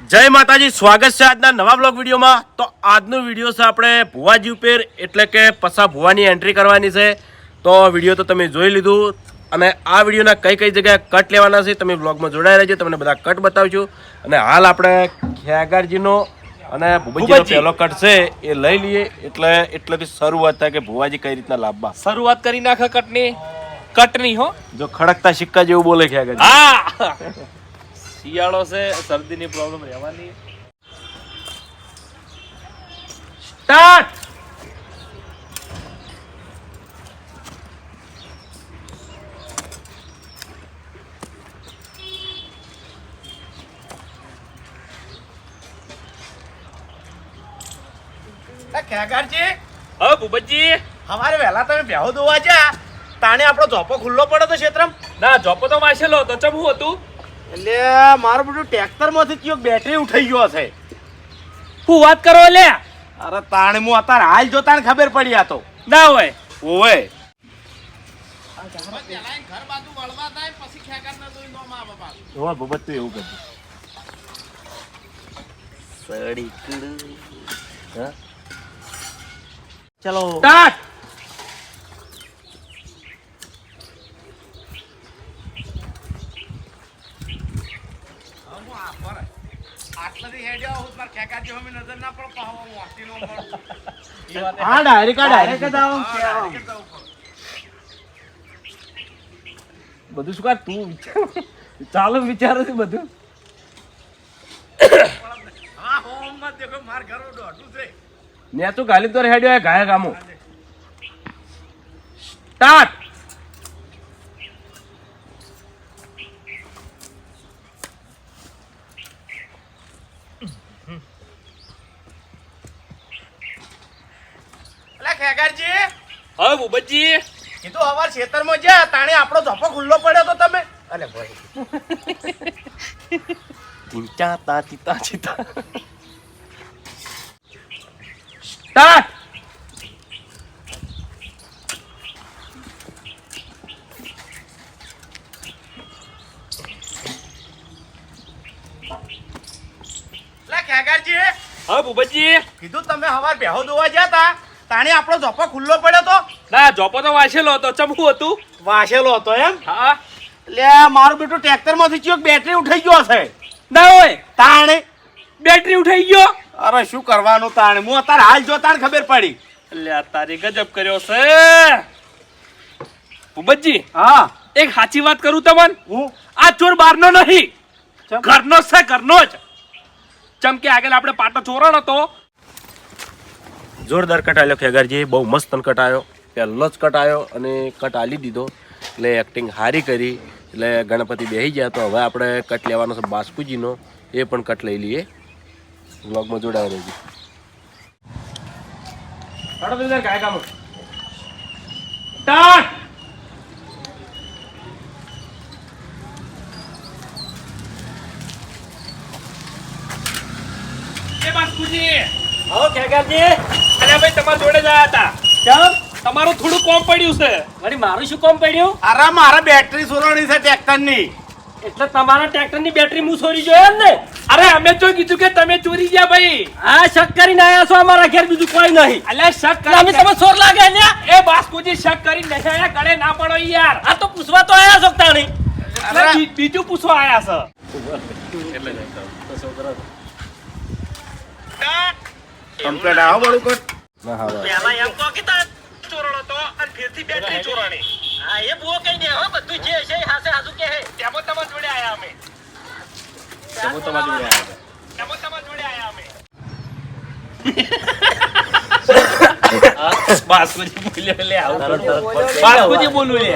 જય માતાજી સ્વાગત છે આજના નવા બ્લોગ વિડીયોમાં. તો આજનો વીડિયો છે આપણે ભુવાજી ઉપર એટલે કે પસા ભુવાની એન્ટ્રી કરવાની છે. તો વીડિયો તો તમે જોઈ લીધું. અને આ વિડીયોના કઈ કઈ જગ્યાએ કટ લેવાના છે તમે બ્લોગમાં જોડાઈ રહેજો. તમને બધા કટ બતાવજો. અને હાલ આપણે ખેગારજીનો અને ભુવાજી. પહેલો કટ છે એ લઈ લઈએ. એટલે એટલેથી શરૂઆત થાય કે ભુવાજી કઈ રીતના લાભવા શરૂઆત કરી નાખે કટની કટની હો. જો ખડકતા સિક્કા જેવું બોલે ખેગારજી. હા. શિયાળો છે શરદીની પ્રોબ્લેમ રહેવાની. સ્ટાર્ટ ખેગારજી હા ભૂપતજી. અમારે વહેલા તમે બેહો દોવા જા તાણે આપણો ઝોપો ખુલ્લો પડ્યો તો ક્ષેત્રમ. ના જોપો તો વાંચેલો તો ચમ હું હતું? એટલે મારું બધું ટ્રેક્ટરમાંથી કયો બેટરી ઉઠાઈ ગયો છે હું વાત કરો લે. અરે તાણે હું અત્યારે હાલ જો તાણે ખબર પડી આ તો. ના હોય. ઓવે હોવા ભૂપત તું એવું કરજો ચલો સ્ટાર્ટ હા ડાયરેક્ટ ડાયરેક્ટ જ બધું શું તું વિચાર ચાલો વિચારો છે બધું? ને તું ગાલી તો રેડ્યો ગાય ગામો. સ્ટાર્ટ એટલે ખેગારજી હા ભૂપતજી કીધું હવાર ખેતરમાં જ્યાં તાણે આપણો ઝોપો ખુલ્લો પડ્યો તો તમે. અલે ભાઈ. ચિંચા તા ચિતા ચિતા. સ્ટાર્ટ! લે ખેગારજી. હા ભૂપતજી કીધું તમે હવાર બેહો દોવા જ્યાં તા તાણે આપણો જોપો ખુલ્લો પડ્યો તો? ના જોપો તો વાંચેલો હતો. ચમ હતું? વાસેલો હતો એમ? હા. એટલે મારું બેટું ટ્રેક્ટરમાંથી ચિયો બેટરી ઉઠાઈ ગયો છે? ના હોય. તાણે? બેટરી ઉઠાઈ ગયો? અરે શું કરવાનું તાણે? હું અત્યારે હાલ જો તાણ ખબર પડી. એટલે આ તારી ગજબ કર્યો છે. ઉબજી હા. એક સાચી વાત કરું તમને? હું? આ ચોર બારનો નહીં. ઘરનો છે ઘરનો જ. ચમ કે આગળ આપણે પાટો ચોરણ હતો. જોરદાર કટ આલ્યો ખેગારજી બહુ મસ્ત કટ આવ્યો પહેલો જ આવ્યો અને કટ આલી દીધો. એટલે એક્ટિંગ સારી કરી. એટલે ગણપતિ બેસી ગયા તો હવે આપણે કટ લેવાનો છે બાસ્કુજીનો. એ પણ કટ લઈ લઈએ. બ્લોગમાં જોડાવી દેજો. બાસ્કુજી! હો ખેગારજી અરે ભાઈ તમારા જોડે જ આયા હતા. ચમ તમારું થોડું કોમ પડ્યું છે. વળી મારું શું કામ પડ્યું? અરે મારા બેટરી સોરવાની છે ટ્રેક્ટરની એટલે તમારા ટ્રેક્ટરની બેટરી હું ચોરી જોયો એમ ને અરે અમે તો કીધું કે તમે ચોરી ગયા ભાઈ. આ શક કરીને આયા છો અમારા ઘેર બીજું કોઈ નહીં. અલ્યા શક એટલે અમે કરી તમે ચોર લાગે ને એ બાસ્કુજી શક કરી નહીં આયા ગળે ના પડો યાર. આ તો પૂછવા તો આયા છો તાણી? બીજું પૂછવા આયા છે. કમ્પ્લેટ આવો બડું કોટ ના હા ભાઈ. પેલા એમ તો કીધા ચોરણો તો અને ફેરથી બેટરી ચોરાણી. હા એ બુઓ કઈ ને હો બધું જે છે હાસે હાજુ કે હે તેમાં તમારા જોડે આયા અમે. તમે તમારા જોડે આયા. તેમાં તમારા જોડે આયા અમે. બાસ્કુજી બોલ્યો લે આવું. તરત ફોન બાસ્કુજી બોલું લે.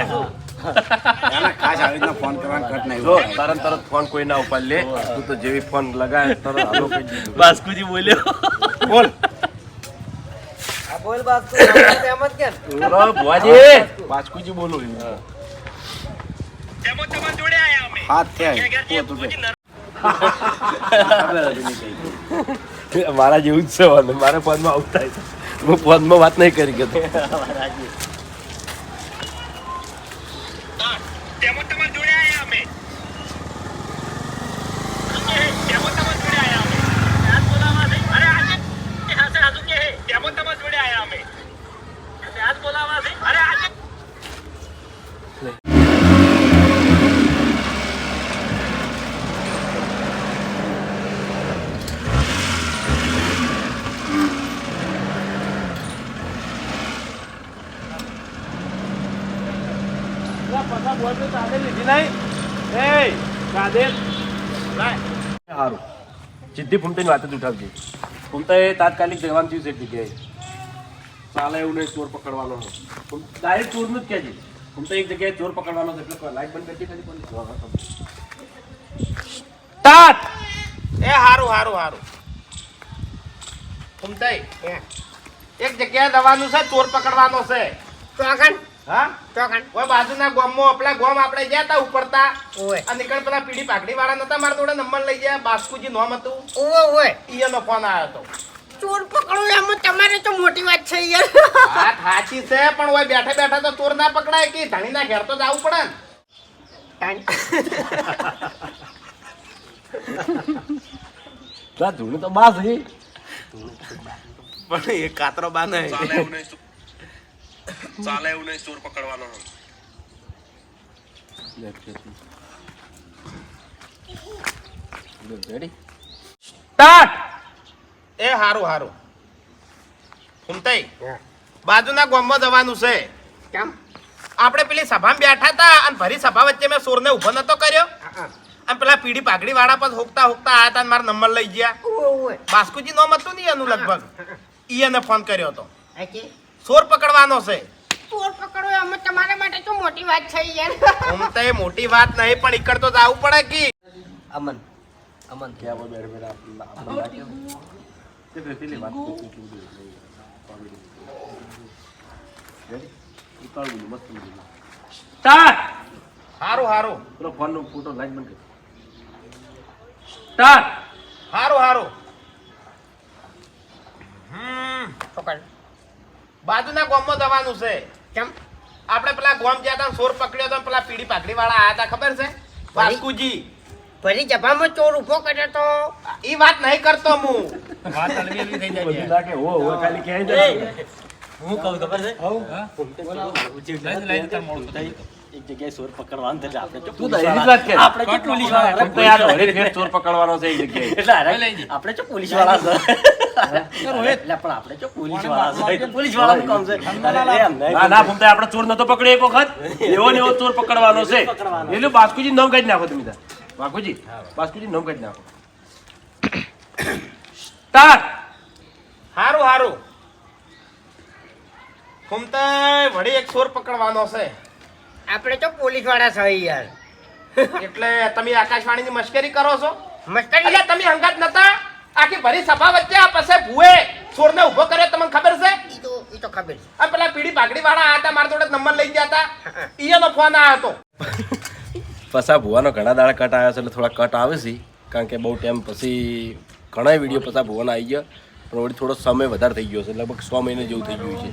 ખાસ આવી રીતના ફોન કરવાનો કટ નહીં તરત તરત ફોન કોઈ ના ઉપાડ લે. તું તો જેવી ફોન લગાવે તરત હાલો બાસ્કુજી બોલ્યો. બોલ. આ બોલ બાત એમ જ કે બોલો ભુવાજી બાસ્કુજી બોલું તેમાં તમારા જોડે આયા અમે. હાથ થયા મારા જેવું જ છે મારા ફોનમાં આવું થાય હું ફોનમાં વાત નહીં કરી ગયો તેમાં તમારા જોડે આયા અમે તેમાં તમારા જોડે આયા નહીં એ કાદેર સારું સીધી ફૂમતાની વાત જ ઉઠાવજે. ફૂમતા એ તાત્કાલિક જવાનું થયું છે જગ્યાએ. ચાલે એવું નહીં ચોર પકડવાનો ડાયરેક્ટ ચોરનું જ કહેજે ફૂમતા એક જગ્યાએ ચોર પકડવાનો છે એટલે લાઈટ બંધ કરતી પણ તાત! એ હારું હારું હારું. ફૂમતાઈ એક જગ્યાએ દવાનું છે ચોર પકડવાનો છે. ચોકન હા? ચોકન ઓય બાજુના ગોમમાં આપણા ગોમ આપણે ગયા તા ઉપરતા. ઓય. અને નીકળ પેલા પીડી પાકડી વાળા નતા મારા જોડે નંબર લઈ ગયા બાસ્કુજી નોમ હતું. ઓય ઓય. ઈયનો ફોન આવ્યો હતો ચોર પકડો એમ તમારે તો મોટી વાત છે યાર. સાચી છે પણ ઓય બેઠા બેઠા તો ચોર ના પકડાય કે ધણીના ઘેર તો જવું પડે ને. ધૂળ તો બાસ પણ એ કાતરો બાને ચાલે ચાલે એવું નહીં ચોર પકડવાનો સ્ટાર્ટ એ હારું હારું. ફૂમતાઈ બાજુના ગામમાં જવાનું છે. કેમ? આપણે પેલી સભામાં બેઠા હતા અને ભરી સભા વચ્ચે મેં સોરને ઊભો નતો કર્યો. અને પેલા પીડી પાઘડી વાળા પર હોકતા હોકતા આયા હતા મારા નંબર લઈ ગયા. બાસ્કુજી નોમ હતું ને એનું લગભગ. એને ફોન કર્યો હતો. સોર પકડવાનો છે ચોર પકડો અમે તમારા માટે તો મોટી વાત થઈ યાર હું તો એ મોટી વાત નહીં પણ ઈકડ તો જાવું પડે કે અમન અમન કે આવો બેર બેર આપણ લાગે તે પેલી વાત તો તું તું રેડી ઉતારું મસ્ત મસ્ત સ્ટાર્ટ હારો હારો પેલો ફોન નો ફોટો લાઈન બંધ કર સ્ટાર્ટ હારો હારો હમ પકડ બાજુના ગામમાં જવાનું છે. કેમ? આપણે પેલા ગોમ ગયા હતા સોર પકડ્યો હતો પેલા પીડી પાકડી વાળા આયા હતા ખબર છે? વાસ્કુજી ભરી જભામાં ચોર ઊભો કર્યો તો? એ વાત નહીં કરતો હું. બધી લાગે હો હો ખાલી કહે છે હું કહું ખબર છે? એક જગ્યાએ ચોર પકડવાનો એટલે આપણે. તો તું તો વાત કર. આપણે તો પોલીસવાળા ફક્ત યાર હરેક ફેર ચોર પકડવાનો છે એક જગ્યાએ? એટલે અરે, આપણે તો પોલીસવાળા છે એટલે પણ આપણે તો પોલીસવાળા છે પોલીસવાળા કામ છે? ના ના ફૂમતા આપણે ચોર નતો પકડ્યો એક વખત. એવો ને એવો ચોર પકડવાનો છે. એટલે બાસ્કુજી નામ કાઢી નાખો તમે તાર. બાસ્કુજી બાસ્કુજી નામ કાઢી નાખો. સ્ટાર્ટ. હારું હારું. ફૂમતા વળી એક ચોર પકડવાનો છે. આપણે તો પોલીસવાળા છે યાર. એટલે તમે આકાશવાણીની મશ્કરી કરો છો? મશ્કરી? એટલે તમે હંગાત નતા? આખી ભરી સભા વચ્ચે આ પાસે ભૂએ છોડને ઊભો કર્યો તમને ખબર છે? ઈ તો ઈ તો ખબર છે. આ પેલા પીડી પાઘડી વાળા હતા મારા જોડે નંબર લઈ ગયા હતા. ઈયાનો ફોન આવ્યો હતો. પસા ભુવાનો ઘણા દાડા કટ આવ્યો છે એટલે થોડા કટ આવે છે. કારણ કે બહુ ટાઈમ પછી ઘણા વીડિયો પસા ભુવાના આવી ગયા. પણ વળી થોડો સમય વધારે થઈ ગયો છે. લગભગ સો મહિના જેવું થઈ ગયું છે.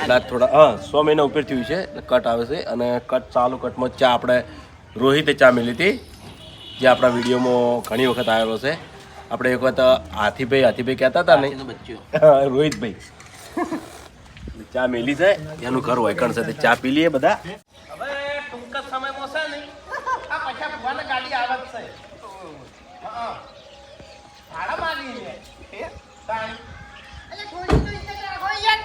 એટલે થોડા હા સો મહિના ઉપર થયું છે. એટલે કટ આવે છે. અને કટ ચાલુ કટમાં ચા આપણે રોહિતે ચા મેલી હતી જે આપણા વિડીયોમાં ઘણી વખત આવેલો છે. આપણે એક વખત હાથીભાઈ હાથીભાઈ કહેતા હતા ને રોહિતભાઈ. ચા મેલી છે. એનું ઘર હોય છે તે ચા પી લઈએ બધા હવે ટૂંક જ સમયમાં છે ને આ પછા ભગવાન ગાડી આવે જ છે હા. ભાડા માંગી લે હે? તાણી. અરે થોડી તો ઇજ્જત રાખો યાર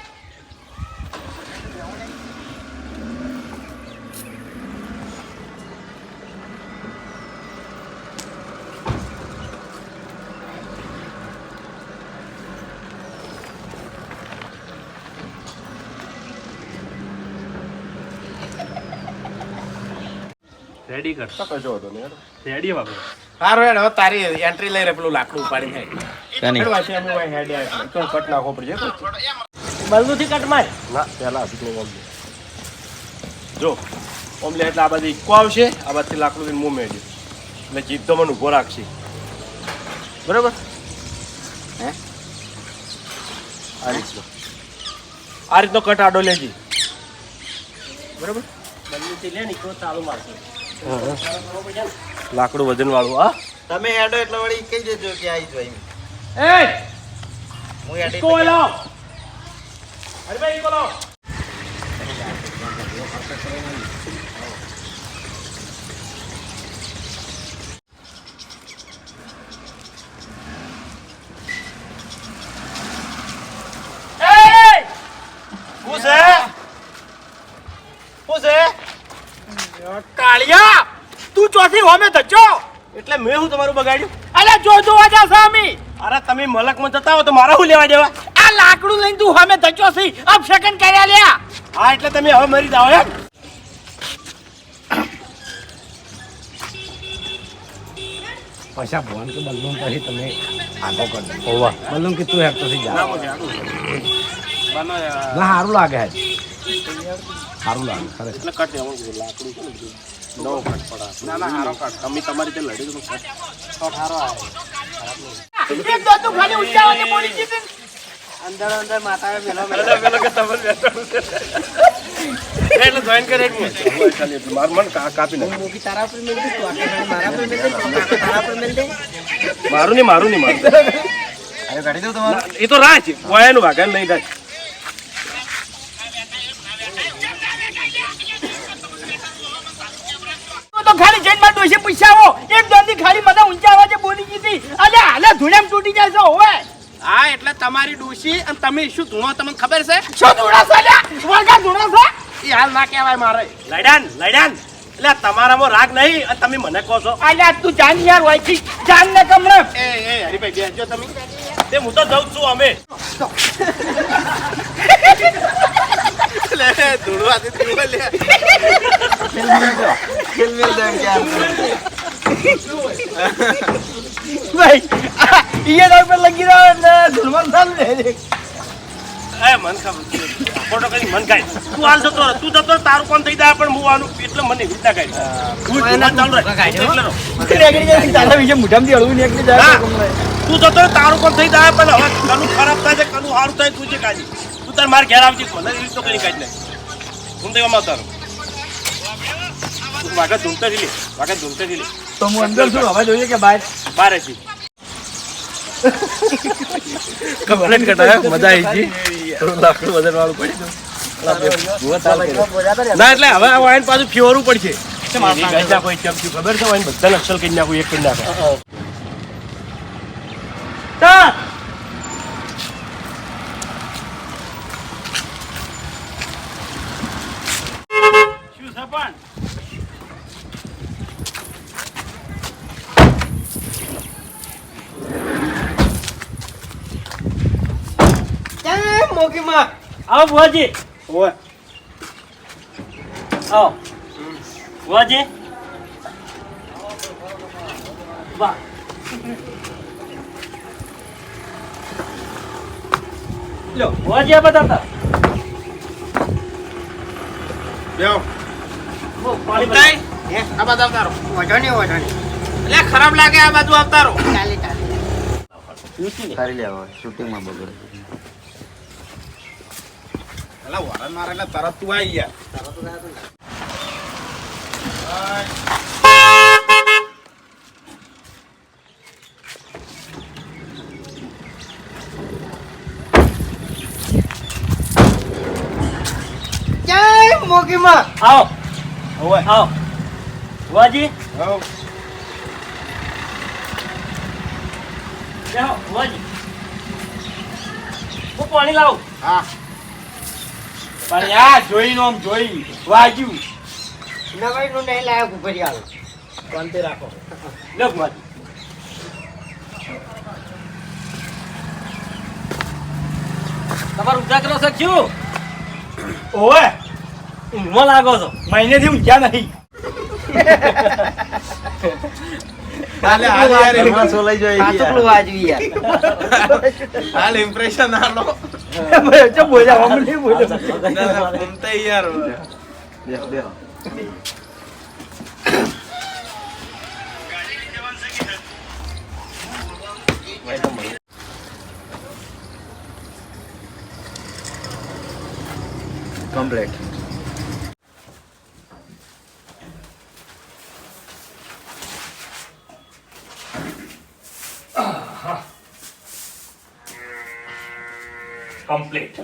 રેડી કર. તો કશો હતો ને રેડી બાબુ હારો હેડ હવે તારી એન્ટ્રી લઈ રે પેલું લાકડું ઉપાડી હે હેડ. વાંચી અમે ભાઈ હેડ એટલે. તો કટ નાખો પડજે બલદુ થી કટ માર. ના પહેલા ઓમ લે જો ઓમલે એટલે આ બધી ઇક્કો આવશે આ બધી લાકડું લઈને મું મેળ્યું. એટલે જીભ તો મને ઊભો રાખશે. બરાબર? હે? આ રીતનો. આ રીતનો કટ આડો લેજી. બરાબર? બલ્લુથી લે ને ઈકો ચાલુ મારશે. લાકડું વજન વાળું હા? તમે હેડો એટલે વળી કહી દેજો કે આવી જો એ! હું હેડી કો લાવ અરે ભાઈ કો લાવ શું છે શું છે કાળિયા અમે ધચો એટલે મેં હું તમારું બગાડ્યું? અરે જો જોવા જા સામી. અરે તમે મલકમાં જતા હો તો મારા હું લેવા દેવા? આ લાકડું લઈને તું અમે ધચ્યો છી અબ સેકન્ડ કર્યા લ્યા. હા એટલે તમે હવે મરી જાઓ એમ. પૈસા ભવન કે બલ્લું પછી તમે આગો કરી દો. બલ્લું કે તું હેપતો થઈ જા ના સારું લાગે સારું લાગે ખરેખર એટલે કટ દેવાનું લાકડું છે ને બધું. નવો કટ પડા ના ના હારો કટ તમે તમારી રીતે લડી તો કટ એક દો તું ખાલી ઊંચા વાગે બોલી જીતી અંદર અંદર માતા મેલો પેલો કે તમારે બેઠવાનું એટલે જોઈન કરે નહીં. એટલું. મારું મન કા- કાપી નાખ મૂકી તારા પર મેલ દે મારા પર મેલ દે તારા પર મેલ દે મારું નહીં મારું નહીં મારું ના, એ તો રાજ છે કોયાનું વાઘાનું નહીં રાહ તો ખાલી જઈને મારા દોષે પૂછ્યા આવો એક દોડી ખાલી મને ઊંચા અવાજે બોલી જીતી અલે હાલે ધૂણેમ તૂટી જાય છે હોવે. હા એટલે તમારી ડોશી અને તમે શું ધૂણો તમને ખબર છે? શું ધૂણો છે લ્યા વળગા ધૂણો છે? એ હાલ ના કહેવાય મારે. લડાન લડાન એટલે તમારામાં રાગ નહીં અને તમે મને કહો છો. અલ્યા તું જાન યાર હોય છે જાન ને કમરે. એ એ હરીભાઈ બેસજો તમે. તે હું તો જઉં છું અમે. લે ધૂળવાથી ધૂળવા લે. ભાઈ ઈએ દોર પર લગી રહ્યો ને ધૂળમાં ચાલ લે એ મન ખબર છે. કઈ મન ખાય. તું હાલ જતો રહે. તું જતો તારું કોણ થઈ જાય? પણ હું આનું એટલે મને વિદ્યા કરી તું ધૂળમાં ચાલુ રહે. તારા વિશે મુઠામથી હળવું નીકળી જાય તું જતો તારું કોણ થઈ જાય? પણ હવે કનું ખરાબ થાય છે કનું સારું થાય તું જે કાઢી તું તાર માર ઘેર આવજે મને રીત તો કરી કાઢી નાખ હું તો એમાં તારું તું વાગે ધૂમતે લે વાગે ધૂમતે લે. તો હું અંદર છું હવે જોઈએ કે બહાર. બારે છી કમ્પ્લેટ કટાયો મજા આવી ગઈ. થોડું લાકડું વજન વાળું પડી ના એટલે હવે આ વાઈન પાછું ફેરવું પડશે. કોઈ ખબર છે? બધા નક્સલ કરી નાખું એક કરી નાખો શું છે પણ આવો ભુવાજી. આવો. ભુવાજી. વાહ. લો ભુવાજી આ બતાવતા બેહો. બહુ પાણી ઉતાય. આ બાજુ એટલે ખરાબ લાગે આ બાજુ આવતા રહો ચાલી. ચાલે સારી લેવા શૂટિંગમાં બગડે. એટલે વરણ મારે એટલે તરત તું આવી ગયા જય મોગીમાં આવો આવો ભુવાજી હઉ. બેહો ભુવાજી હું પાણી લાવું હા પણ આ જોઈને આમ જોઈ. વાગ્યું. નવાઈ નું નહીં લાયક ઉભરી આવો. શાંતિ રાખો. લે ભુવાજી. તમારું ઉજાગરો છે ક્યું? ઓવે. ઊંઘમાં લાગો છો. મહિનેથી ઊંઘ્યા નહીં. હાલ ઇમ્પ્રેશન યાર. એમાં સોલાઈ જાય હાલ ઇમ્પ્રેશન હાલો ચો બોલ્યા હમ નહીં બોલ્યો ઘૂમતે યાર કમ્પ્લેટ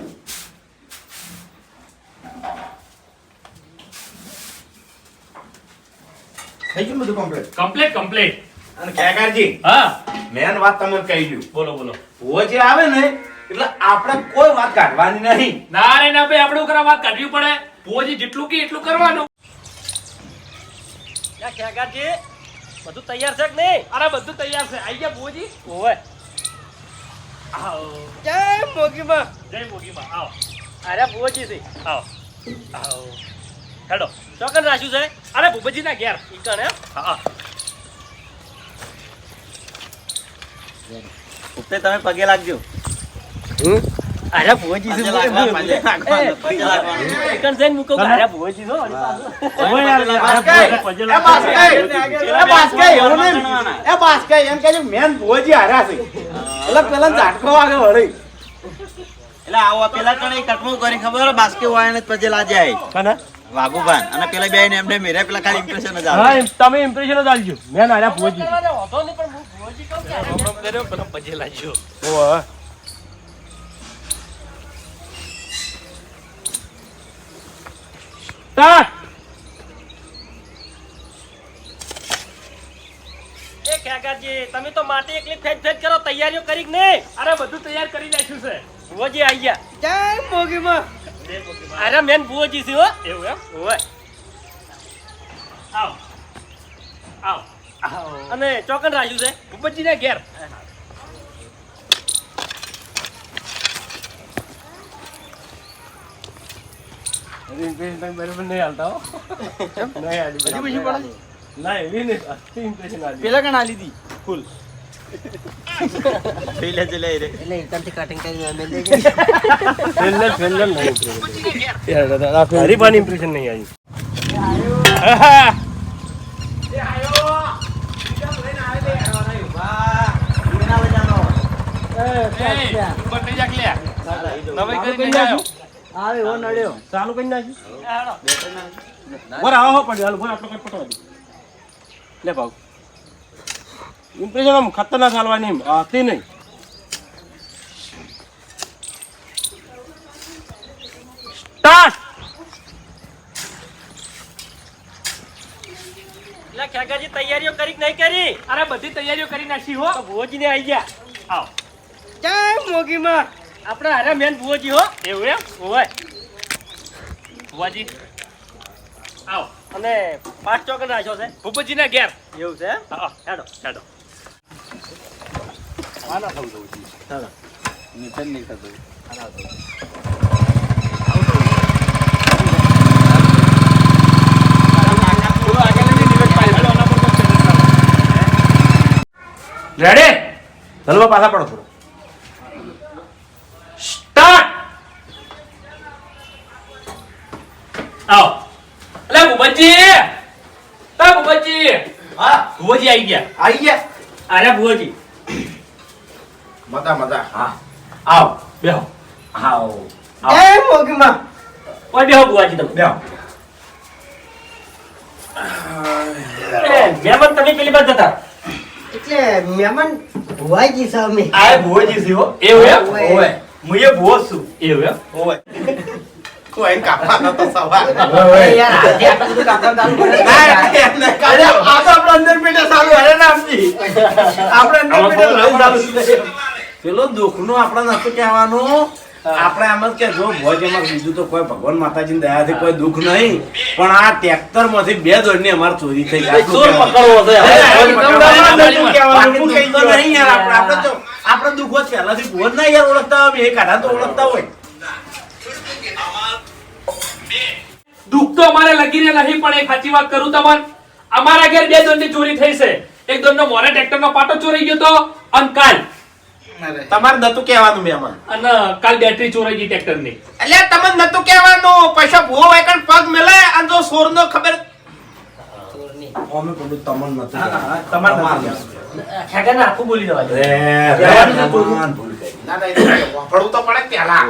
થઈ ગયું બધું કમ્પ્લીટ કમ્પ્લીટ કમ્પ્લીટ અને ખેગારજી હા. મેન વાત તમે કહી દઉં. બોલો બોલો. ભુવો જે આવે ને એટલે આપણે કોઈ વાત કાઢવાની નહીં. ના રે ના ભાઈ આપણે કરવા વાત કાઢવી પડે. પોજી જેટલું કે એટલું કરવાનું. ખેગાજી બધું તૈયાર છે કે નહીં? અરે બધું તૈયાર છે. આઈ ગયા પોજી ઓવે આવો. જય મોગીમાં. જય મોગીમાં. આવો. અરે ભુવજી છે. આવો. આવો. હેડો. ચોકન રાખ્યું છે? અરે ભૂપતજીના ઘેર. ઈ કણ એમ? હા ઉપતે તમે પગે લાગજો. અરે ભુવજી છે. એકણ જઈને મૂકો કે અરે ભુવજી છો પાછું. હવે યાર, એ. એ બાસ્કેટ! એમ કહેજો, મેન ભુવાજી હાર્યા છે. એટલે પેલા ઝાટકો વાગે વળી. એટલે આવો પેલા કણે કટમો કરી ખબર બાસ્કે વાયને જ પગે લાગ્યા કના? વાઘુભાન અને પેલા બે ને એમને મેરે પેલા ખાલી ઇમ્પ્રેશન જ હા તમે ઇમ્પ્રેશન જ આલજો મેં નાર્યા ભુવાજી પણ હું ભુવજી કહું કે કર્યો પછી પજે લાગ્યો ઓવે. એ કાકાજી તમે તો માટી એકલી ફેંક ફેટ કરો તૈયારીઓ કરી ને નહીં? અરે બધું તૈયાર કરી નાખ્યું છે. ભુવજી આવી ગયા. જય મોગીમાં અરે મેન ભુવજી છે હો. એવું એમ? હોય આવ આવો. આવો. અને ચોકન રાખ્યું છે. ભૂપતજીના ઘેર. ઇમ્પ્રેશન બરાબર નહીં હાલતા હો નહીં હાલી બરાબર. ના એવી નહીં આટલી ઇમ્પ્રેશન હાલી પેલા કણ આલી હતી ફૂલ પેલે ચલે રે ફેલર ફેલર નહીં યાર દાદા હરીફાની ઇમ્પ્રેશન નહીં આવી નવાઈ કરી નહીં આવ્યો ચાલુ. કરી નાખ્યું બોર આવો હો પડ્યો હાલો બોર આટલો કઈ પટવા દે. લે ભાવ. ઇમ્પ્રેશન આમ ખતરનાક હાલવાની એમ. હતી નહીં. સ્ટાર્ટ! એટલે તૈયારીઓ કરી કે નહીં કરી? અરે બધી તૈયારીઓ કરી નાખી હો. ભોજ ને આવી ગયા. આવો. જય મોગીમાં આપણે અરે મેન ભુવજી હો. એવું એમ? ઓવે ભુવાજી. આવો. અને પાંચ ચોકડ રાખ્યો છે. ભૂપતજીના ઘેર. એવું છે? હા હેડો હેડો. નિતન નહીં થતું રેડી હલવા પાછા પડો થોડો સ્ટાર્ટ આવો અલે ભૂપતજી તા ભૂપતજી હા, ભુવાજી આવી ગયા આવી ગયા? અરે ભુવજી મજા, મજા. હા. આવો, બેહો. આવો. જય મોગીમાં કોઈ બેહો ભુવાજી તમે બેહો. એ, મહેમાન તમે પેલી બાજુ જતા એટલે મહેમાન ભુવાજી છે અમે આ ભુવાજી છે હો. એવું એમ ઓવે. હું એ ભુવો જ છું. એવું એમ ઓવે. કોઈ કાપા નતો સવાર. યાર આજે આટલું બધું કાપડ ચાલુ કરે છે. ના, એમ નહીં. અરે, આ તો આપણે અંદર પેટે સારું હરે નામજી. આપણે અંદર પેટે લઈ સારું છે. પેલો દુઃખનું આપણે નતું કહેવાનું આપણે એમ જ કે જો ભોજ એમાં બીજું તો કોઈ ભગવાન માતાજીની દયાથી કોઈ દુઃખ નહીં પણ આ ટ્રેક્ટરમાંથી બે દોડની અમારે ચોરી થઈ ગઈ. છે નતું કહેવાનું. બાકી દુઃખ નહીં યાર આપણે. આપણે તો- આપણે દુઃખો જ પહેલાથી ભોજ ના યાર ઓળખતા હોય એ કાઢા તો ઓળખતા હોય દુઃખ તો અમારે લગીને નહીં પણ એક સાચી વાત કરું તમને. અમારા ઘેર બે દોડની ચોરી થઈ છે. એક દોડનો મોરે ટ્રેક્ટરનો પાટો ચોરાઈ ગયો તો અને કાલ. તમારે નતું કહેવાનું મહેમાન અને કાલ બેટરી ચોરાઈ ગઈ ટ્રેક્ટરની. એટલે તમને નતું કહેવાનું. પૈસા ભૂવો વાયકણ પગ મેલે અને જો સોર નો ખબર અમે પેલું તમને નતું તમારે ખેગાને આખું બોલી દેવા ના ના તો પડે પેલા